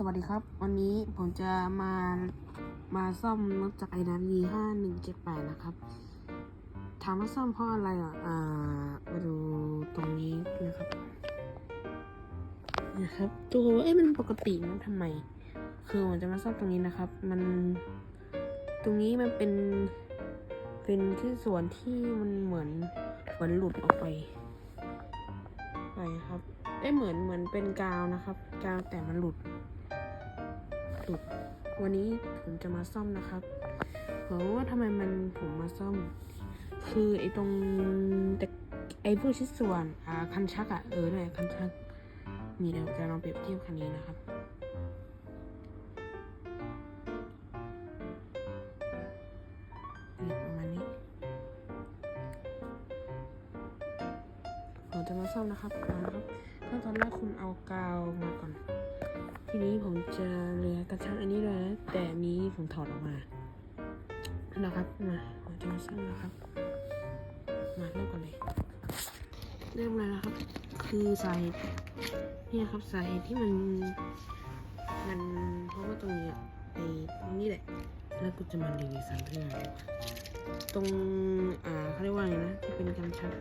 สวัสดีครับ วันนี้ผมจะมามาซ่อมรถจักรยานวีห้าหนึ่งเจ็ดแปดนะครับ ถามว่าซ่อมเพราะอะไรอะอ่ามาดูตรงนี้นะครับนะครับดูว่าเอ๊ะมันปกติมันทำไม คือผมจะมาซ่อมตรงนี้นะครับ มันตรงนี้มันเป็นเป็นที่ส่วนที่มันเหมือนเหมือนหลุดออกไปไปครับได้เหมือนเหมือนเป็นกาวนะครับ กาวแต่มันหลุดุดวันนี้ผมจะมาซ่อมนะครับบอกว่าทำไมมันผมมาซ่อม คือไอ้ตรงแต่ไอ้พวกชิ้นส่วนอ่าคันชักอะเออเนี่ยคันชักมีเดี๋ยวจะลองเปรียบเทียบคันนี้นะครับประมาณนี้ผมจะมาซ่อมนะครับนะครับขั้นตอนแรกคุณเอากาวมาก่อน ทีนี้ผมจะเหลือกระชังอันนี้เลยนะแต่นี้ผมถอดออกมานะครับมาผมจะมาซ่อมนะครับ มาเริ่มกันเลยเริ่มเลยนะครับ คือสาเหตุนี่ครับสาเหตุที่มันมันเพราะว่าตรงนี้อะไอ้ตรงนี้แหละ แล้วกูจะมารีวิวสันเพื่อนตรงอ่าเขาเรียกว่าไงนะที่เป็นกำชับ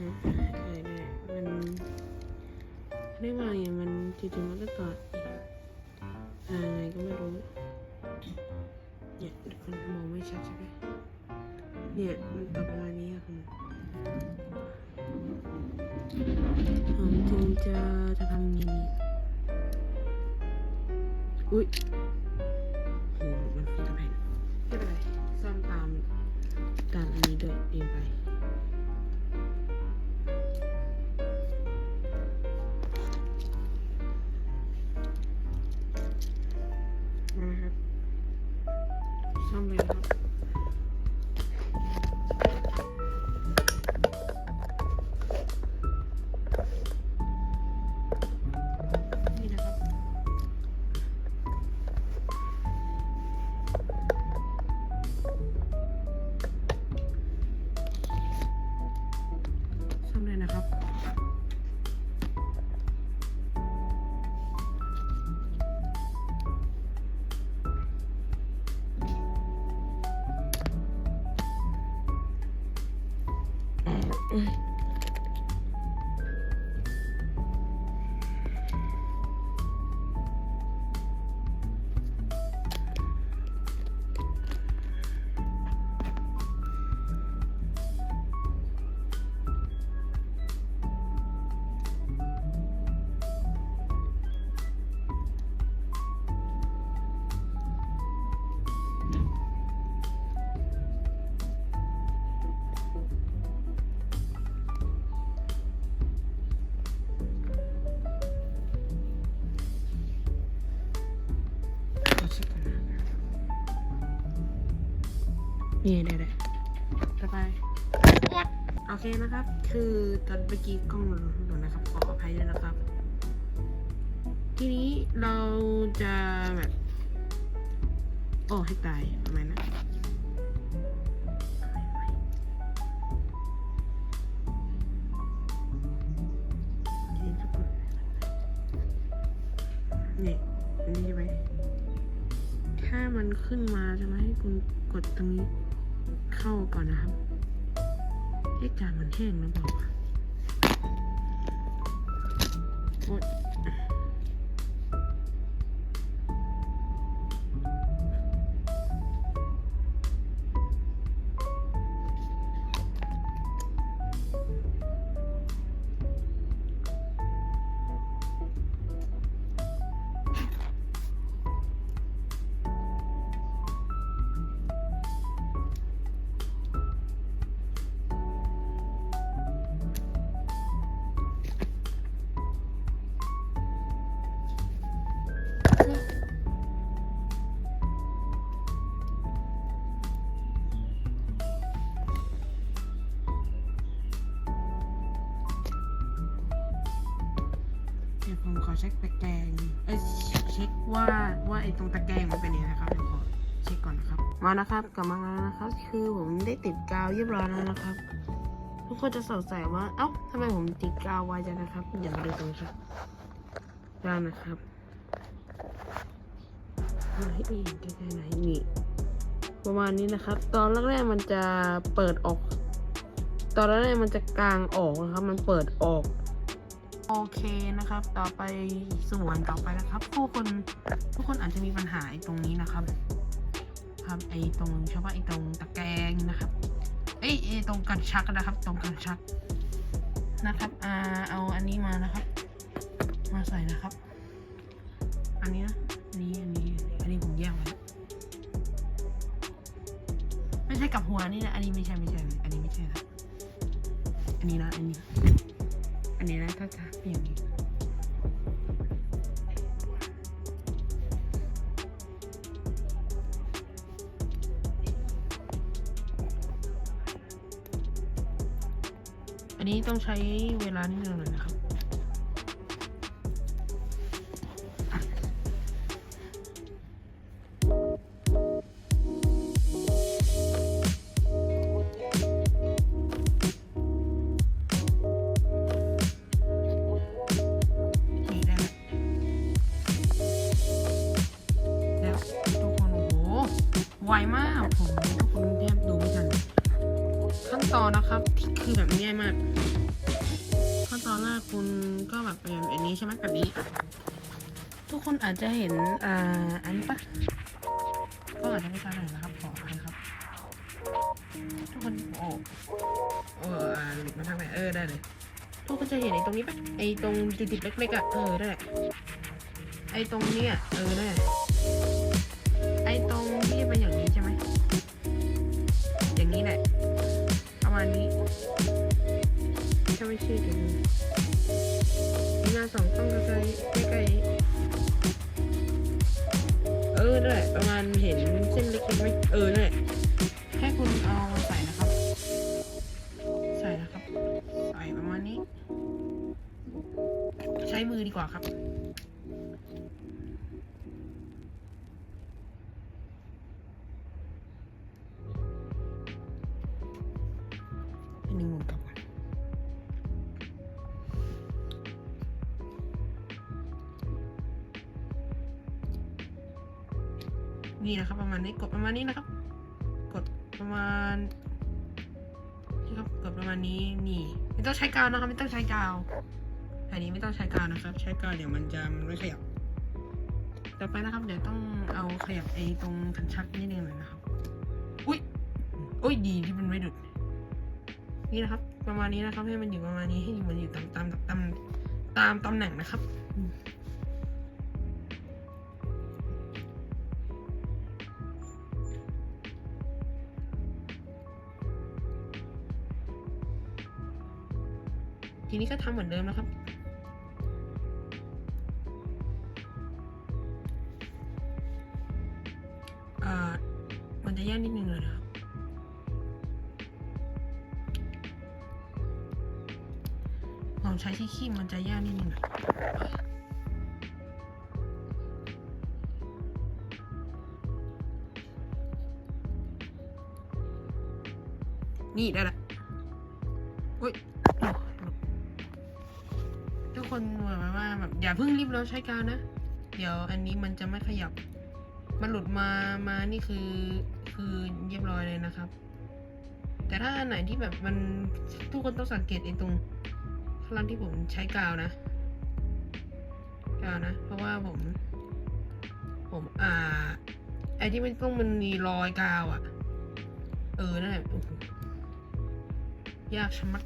นะเออเนี่ยมัน เรียกว่าไงมันจริงๆมันก็ต่ออ่าไงก็ไม่รู้ เนี่ยมันมองไม่ชัดใช่ไหมเนี่ยมันต่อประมาณนี้อะคุณผมจึงจะจะทำย่างนี้อุ้ยโหมันคือกระแพงไม่เป็นไรซ่อมตามตามอันนี้ด้วยเองไป ซ่อม นี่ได้ได้ต่อไปโอเคนะครับ คือตอนเมื่อกี้กล้องหล่นนะครับ ขออภัยด้วยนะครับ ทีนี้เราจะแบบโอ้ให้ตายประมาณนั้นนี่อันนี้ใช่ไหมถ้ามันขึ้นมาจะมาให้คุณกดตรงนี้ เข้าก่อนนะครับไอ้จานมันแห้งแล้วเปล่า ดี๋ยวผมขอเช็คตะแกรงเอ้ยเช็คว่าว่าไอ้ตรงตะแกรงมันเป็นยังไงนะครับเดี๋ยวขอเช็คก่อนนะครับ มานะครับกลับมาแล้วนะครับ คือผมได้ติดกาวเรียบร้อยแล้วนะครับ ทุกคนจะสงสัยว่าเอ้าทำไมผมติดกาวไว้จังนะครับอย่ามาดูตรงนี้ครับได้นะครับไหนเองใกล้ๆไหนนี่ประมาณนี้นะครับ ตอนแรกๆมันจะเปิดออก ตอนแรกๆมันจะกลางออกนะครับ มันเปิดออก โอเคนะครับ ต่อไปส่วนต่อไปนะครับ ผู้คนทุกคนอาจจะมีปัญหาไอ้ตรงนี้นะครับ ครับไอ้ตรงเฉพาะไอ้ตรงตะแกรงนะครับเอ้ยไอ้ตรงกันชักนะครับ ตรงกันชักนะครับอ่าเอาอันนี้มานะครับ มาใส่นะครับ อันนี้นะอันนี้อันนี้อันนี้ผมแยกไว้แล้วไม่ใช่กับหัวนี่นะอันนี้ไม่ใช่ไม่ใช่อันนี้ไม่ใช่ครับอันนี้นะอันนี้ อันนี้นะถ้าจะเป็นอย่างนี้อันนี้ต้องใช้เวลานิดนึงหน่อยนะ อนนะครับที่คือแบบง่ายมากขั้นตอนแรกคุณก็แบบเป็นแบบนี้ใช่ไหมแบบนี้ ทุกคนอาจจะเห็นอ่าอันนี้ปะก็อาจจะไม่ชัดหน่อยนะครับขออภัยครับ ทุกคนโอ้เอออ่าหลุดมาทางไหนเออได้เลย ทุกคนจะเห็นไอ้ตรงนี้ปะไอ้ตรงจุดๆเล็กๆอะเออได้ไอ้ตรงเนี้ยเออได้ไอ้ตรงที่เป็นอย่างนี้ใช่ไหม มาณนี้ถ้าไม่ชื่อถึงมีหน้าสองต้องใกล้ใกล้เออนั่นแหละประมาณเห็นเส้นเล็กๆไหมเออนั่นแหละแค่คุณเอาใส่นะครับ ใส่นะครับ ใส่ประมาณนี้ ใช้มือดีกว่าครับ อันนี้หมุนกลับก่นนี่นะครับ ประมาณนี้กดประมาณนี้นะครับ กดประมาณนี่ครับกดประมาณนี้นี่ ไม่ต้องใช้กาวนะครับ ไม่ต้องใช้กาวอันนี้ไม่ต้องใช้กาวนะครับ ใช้กาวเดี๋ยวมันจะมันไม่ขยับต่อไปนะครับ เดี๋ยวต้องเอาขยับไอ้ตรงขันชักนิดนึงหน่อยนะครับ อุ้ยอุ้ยดีที่มันไม่ดุด นี่นะครับ ประมาณนี้นะครับ ให้มันอยู่ประมาณนี้ให้มันอยู่ตามตามตามตามตำแหน่งนะครับทีนี้ก็ทำเหมือนเดิมนะครับ ทุกคนบอกไว้ว่าแบบอย่าเพิ่งรีบแล้วใช้กาวนะ เดี๋ยวอันนี้มันจะไม่ขยับ มันหลุดมา มานี่คือคือเรียบร้อยเลยนะครับ แต่ถ้าอันไหนที่แบบมันทุกคนต้องสังเกตไอ้ตรงครั้งที่ผมใช้กาวนะ กาวนะ เพราะว่าผม ผมอ่าไอ้ที่มันต้องมันมีรอยกาวอะ่ะ เออนั่นแหละยากชะมัด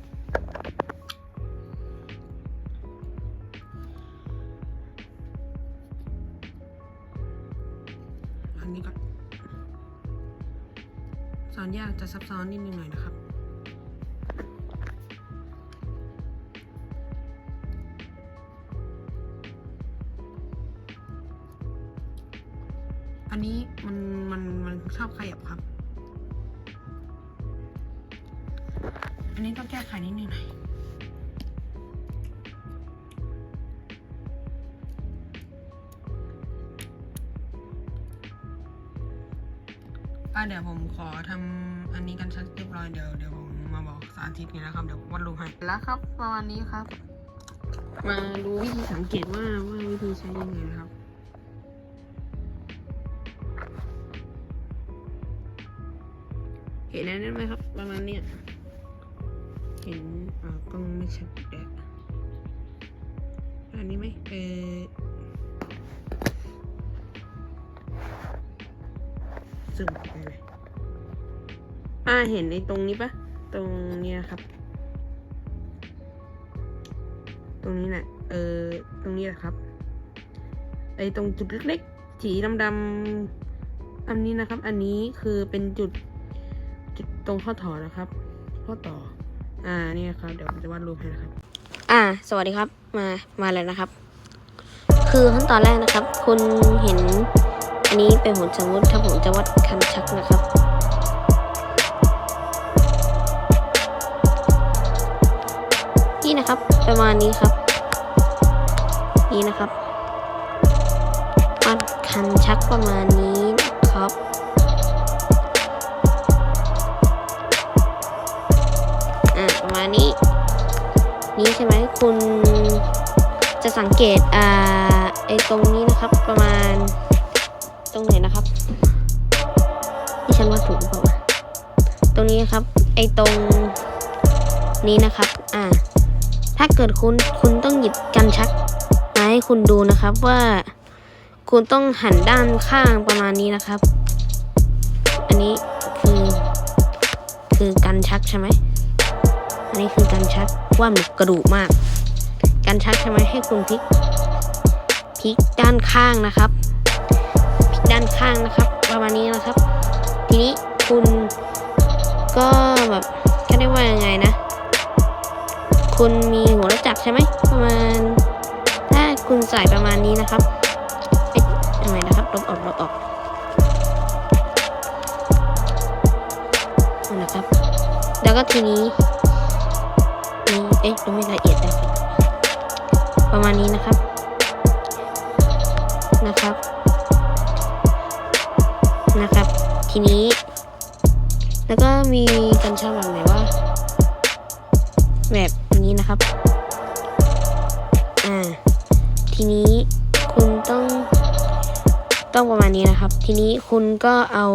อนยากจะซับซ้อนนิดนึงหน่อยนะครับ อันนี้มันมันมันชอบขยับครับ อันนี้ต้องแก้ไขนิดนึงหน่อย ป้าเดี๋ยวผมขอทำอันนี้กันชัดเรียบร้อยเดี๋ยวเดี๋ยวผมมาบอกสาธิตกันนะครับเดี๋ยววัดรูปให้แล้วครับประมาณนี้ครับ มาดูวิธีสังเกตว่าว่าวิธีใช้ยังไงนะครับเห็นนั้นไหมครับ ประมาณเนี้เห็นอ่ากล้องไม่ชัดแต่อันนี้ไหมเออ ซึมไปเลยอ่าเห็นในตรงนี้ปะตรงเนี้ยครับ ตรงนี้แหละเออตรงนี้แหละครับ ไอตรงจุดเล็กๆสีดำๆอันนี้นะครับ อันนี้คือเป็นจุดจุดตรงข้อต่อนะครับ ข้อต่อ อ่านี่นะครับ เดี๋ยวผมจะวาดรูปให้นะครับ อ่า สวัสดีครับ มา มาแล้วนะครับ คือขั้นตอนแรกนะครับ คุณเห็นอั นี้เป็นผลสมมติถ้าผมจะวัดคันชักนะครับ นี่นะครับประมาณนี้ครับ นี่นะครับวัดคันชักประมาณนี้นะครับอ่าประมาณนี้ นี้ใช่ไหมคุณจะสังเกตอ่าไอตรงนี้นะครับประมาณ ตรงไหนนะครับที่ฉันว่าถูกหรือเปล่าวะตรงนี้ครับ ไอตรงนี้นะครับ อ่า ถ้าเกิดคุณคุณต้องหยิบกันชักมาให้คุณดูนะครับว่าคุณต้องหันด้านข้างประมาณนี้นะครับ อันนี้คือ คือกันชักใช่ไหม อันนี้คือการชักว่าหมึกกระดูกมากการชักใช่ไหมให้คุณพลิกพลิกด้านข้างนะครับ ด้านข้างนะครับ ประมาณนี้นะครับ ทีนี้คุณก็แบบก็ได้ว่ายังไงนะ คุณมีหัวรถจักรใช่ไหมประมาณ ถ้าคุณใส่ประมาณนี้นะครับเอ๊ะทำไมนะครับลบออกลบออกนั่นนะครับ แล้วก็ทีนี้นี่เอ๊ะดูไม่ละเอียดได้ครับประมาณนี้นะครับนะครับ ทีนี้ แล้วก็มีกัญชาแบบไหนว่าแบบนี้นะครับ อ่า ทีนี้คุณต้อง ต้องประมาณนี้นะครับ ทีนี้คุณก็เอา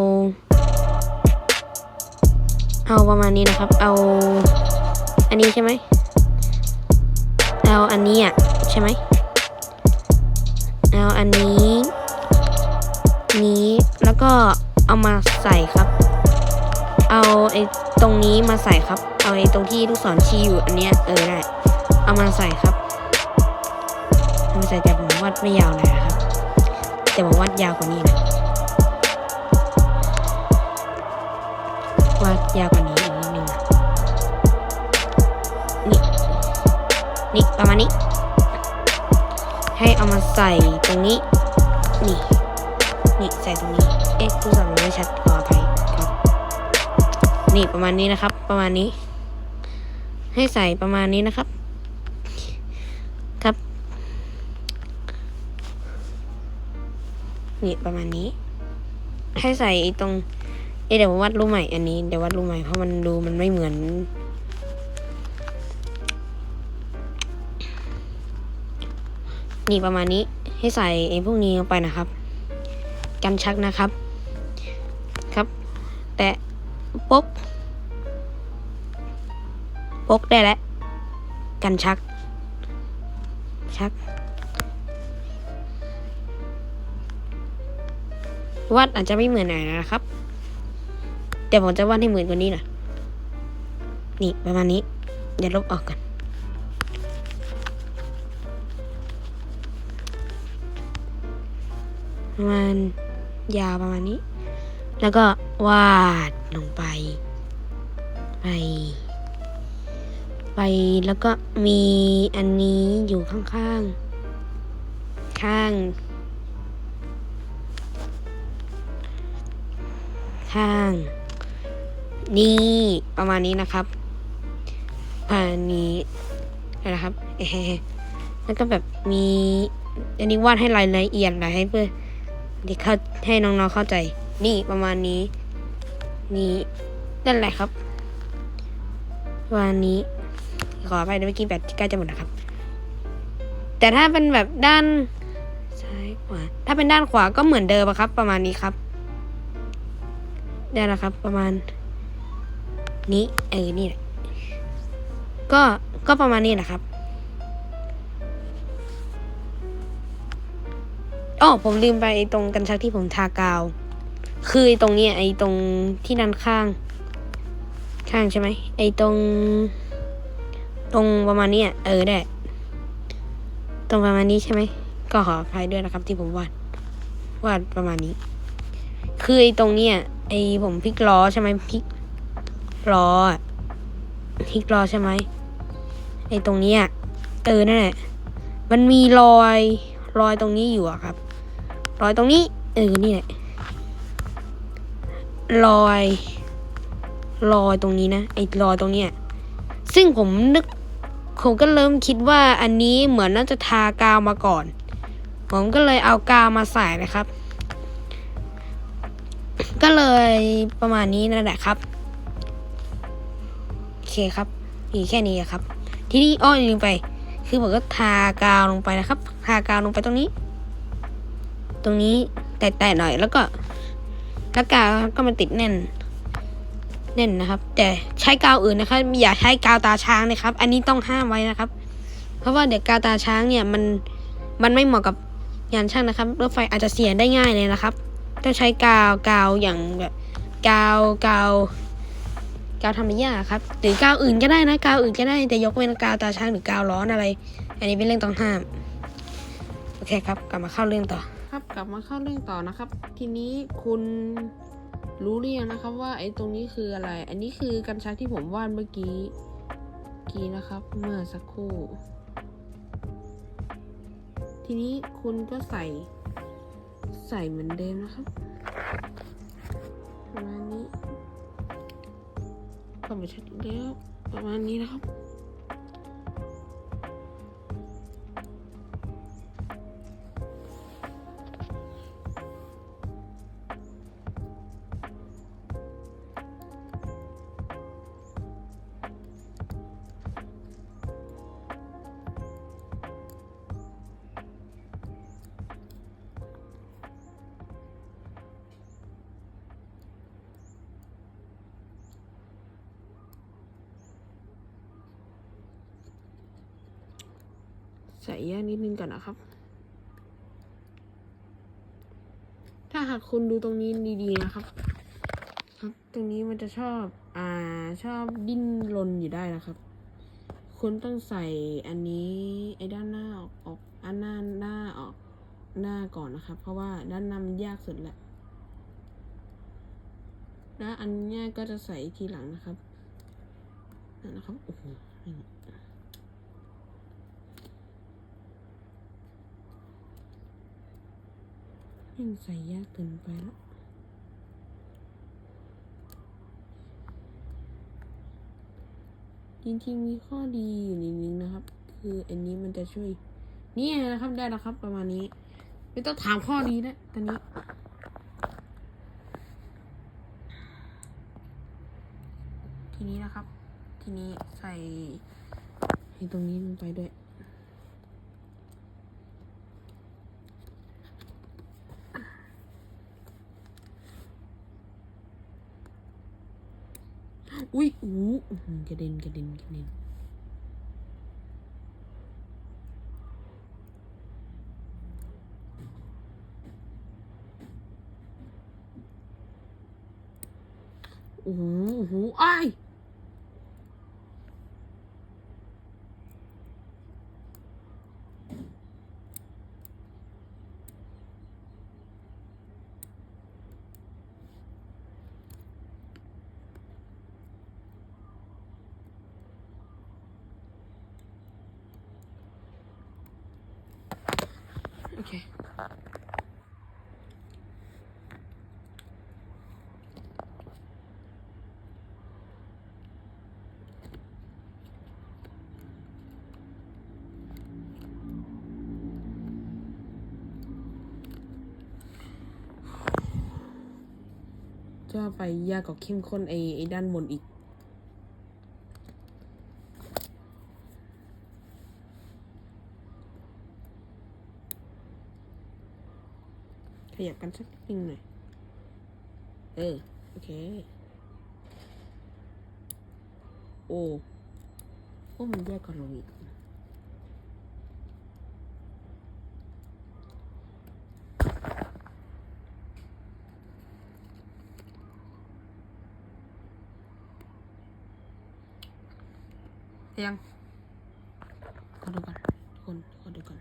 เอาประมาณนี้นะครับ เอา อันนี้ใช่ไหมเอาอันนี้อะใช่ไหมเอาอันนี้ นี้แล้วก็ เอามาใส่ครับ เอาไอ้ตรงนี้มาใส่ครับ เอาไอ้ตรงที่ลูกศรชี้อยู่อันเนี้ยเออได้ เอามาใส่ครับเอามาใส่แต่ผมวาดไม่ยาวนะครับ แต่ผมวาดยาวกว่านี้นะวาดยาวกว่านี้อีกนิดนึงนะนี่นี่ประมาณนี้ ให้เอามาใส่ตรงนี้ นี่ นี่ใส่ตรงนี้ เอ๊ะดูสั่งไม่ชัดขออภัยครับ นี่ประมาณนี้นะครับ ประมาณนี้ ให้ใส่ประมาณนี้นะครับ ครับ นี่ประมาณนี้ ให้ใส่ตรง เอ๊ะเดี๋ยววาดรูปใหม่อันนี้ เดี๋ยววาดรูปใหม่เพราะมันดูมันไม่เหมือนนี่ประมาณนี้ให้ใส่ไอ้พวกนี้ลงไปนะครับ กันชักนะครับ ปกปกได้แล้ว กันชัก ชัก วาดอาจจะไม่เหมือนไหนนะครับ แต่ผมจะวาดให้เหมือนกว่านี้นะนี่ประมาณนี้ เดี๋ยวลบออกกันประมาณยาวประมาณนี้ แล้วก็วาด ลงไป ไป ไปแล้วก็มีอันนี้อยู่ข้างๆ ข้าง ข้าง นี่ประมาณนี้นะครับอันนี้นะครับแล้วก็แบบมีอันนี้วาดให้รายละเอียดหน่อยให้เพื่อเด็กเขาให้น้องๆเข้าใจ นี่ประมาณนี้ นี่นั่นแหละครับ วันนี้ ขอไปเมื่อกี้แบตใกล้จะหมดนะครับ แต่ถ้าเป็นแบบด้านซ้ายขวา ถ้าเป็นด้านขวาก็เหมือนเดิมอะครับ ประมาณนี้ครับ ได้แล้วครับ ประมาณ นี้เออนี่แหละก็ก็ประมาณนี้แหละครับอ๋อผมลืมไปตรงกันชักที่ผมทากาว คือไอตรงนี้ไอ้ตรงที่ด้านข้าง ข้างใช่ไหมไอ้ตรง ตรงประมาณนี้เออได้ ตรงประมาณนี้ใช่ไหมก็ขออภัยด้วยนะครับที่ผมวาดวาดประมาณนี้ คือไอ้ตรงเนี้ยไอ้ผมพลิกล้อใช่ไหมพลิกล้อพลิกล้อใช่ไหมไอ้ตรงเนี้ยเออนั่นแหละมันมีรอยรอยตรงนี้อยู่อะครับ รอยตรงนี้เออนี่แหละ รอยรอยตรงนี้นะไอ้รอยตรงเนี้ยซึ่งผมนึกผมก็เริ่มคิดว่าอันนี้เหมือนน่าจะทากาวมาก่อน ผมก็เลยเอากาวมาใส่นะครับ ก็เลยประมาณนี้นั่นแหละครับโอเคครับมีแค่นี้อะครับ ทีนี้อ้อลืมไป คือผมก็ทากาวลงไปนะครับ ทากาวลงไปตรงนี้ ตรงนี้แตะๆหน่อยแล้วก็ แล้วกาวก็มาติดแน่น แน่นนะครับ แต่ใช้กาวอื่นนะครับ อย่าใช้กาวตาช้างนะครับ อันนี้ต้องห้ามไว้นะครับ เพราะว่าเดี๋ยวกาวตาช้างเนี่ยมันมันไม่เหมาะกับงานช่างนะครับรถไฟอาจจะเสียได้ง่ายเลยนะครับ ต้องใช้กาวกาวอย่างแบบกาวกาวกาวธรรมยาครับหรือกาวอื่นก็ได้นะกาวอื่นก็ได้แต่ยกเว้นกาวตาช้างหรือกาวร้อนอะไร อันนี้เป็นเรื่องต้องห้าม โอเคครับ กลับมาเข้าเรื่องต่อ ครับ กลับมาเข้าเรื่องต่อนะครับ ทีนี้คุณรู้หรือยังนะครับ ว่าไอ้ตรงนี้คืออะไร อันนี้คือกันชักที่ผมวาดเมื่อกี้กี้นะครับ เมื่อสักครู่ ทีนี้คุณก็ใส่ ใส่เหมือนเดิมนะครับประมาณนี้ก็ไม่ชัดแล้วประมาณนี้นะครับ ใส่ยากนิดนึงก่อนนะครับ ถ้าหากคุณดูตรงนี้ดีๆนะครับ ครับ ตรงนี้มันจะชอบ อ่า ชอบดิ้นรนอยู่ได้นะครับ คุณต้องใส่อันนี้ไอ้ด้านหน้าออกออกอันหน้าหน้าออกหน้าก่อนนะครับ เพราะว่าด้านหน้ามันยากสุดแหละแล้วอันนี้ก็จะใส่ทีหลังนะครับนั่นนะครับโอ้โห งใส่ยากเกินไปแล้วจริงๆมีข้อดีอยู่นิดนึงนะครับ คืออันนี้มันจะช่วย นี่นะครับได้แล้วครับ ประมาณนี้ ไม่ต้องถามข้อดีแล้วตอนนี้ทีนี้นะครับ ทีนี้ใส่ให้ตรงนี้ลงไปด้วย อุ้ยอู้อื้อหือกระเด็นกระเด็นกระเด็นโอ้โหโอ้โหอ้าย โอเคจะไปยากกว่าเข้มข้นไอ้ไอ้ด้านบนอีก ยับกันสักนิดนึงหน่อย เออ โอเค โอ้โอ้มันแยกกันลงอีกยังขอดูก่อนทุกคนขอดูก่อน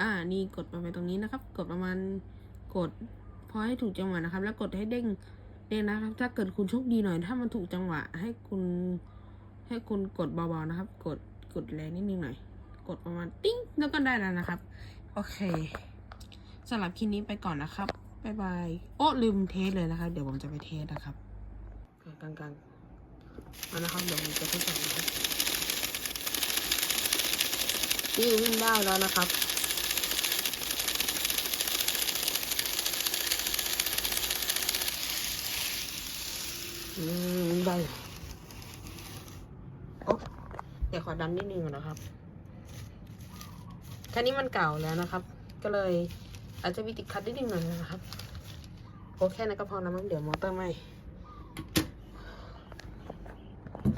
อ่า นี่กดมาไปตรงนี้นะครับ กดประมาณกดพอให้ถูกจังหวะนะครับ แล้วกดให้เด้งเด้งนะครับ ถ้าเกิดคุณโชคดีหน่อย ถ้ามันถูกจังหวะ ให้คุณให้คุณกดเบาๆนะครับ กดกดแรงนิดนึงหน่อย กดประมาณติ้งแล้วก็ได้แล้วนะครับ โอเคสำหรับคลิปนี้ไปก่อนนะครับบ๊ายบาย โอ้ลืมเทสเลยนะครับ เดี๋ยวผมจะไปเทสนะครับกลางๆเอานะครับเดี๋ยวผมจะทดสอบนะครับนี่วิ่งได้แล้วนะครับ อืมได้โอ๊ะเดี๋ยวขอดันนิดนึงก่อนนะครับแค่นี้มันเก่าแล้วนะครับ ก็เลยอาจจะมีติดขัดนิดนึงหน่อยนะครับโอแค่นั้นก็พอแล้วมั้งเดี๋ยวมอเตอร์ไหม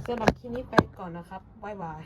สำหรับคลิปนี้ไปก่อนนะครับบ๊ายบาย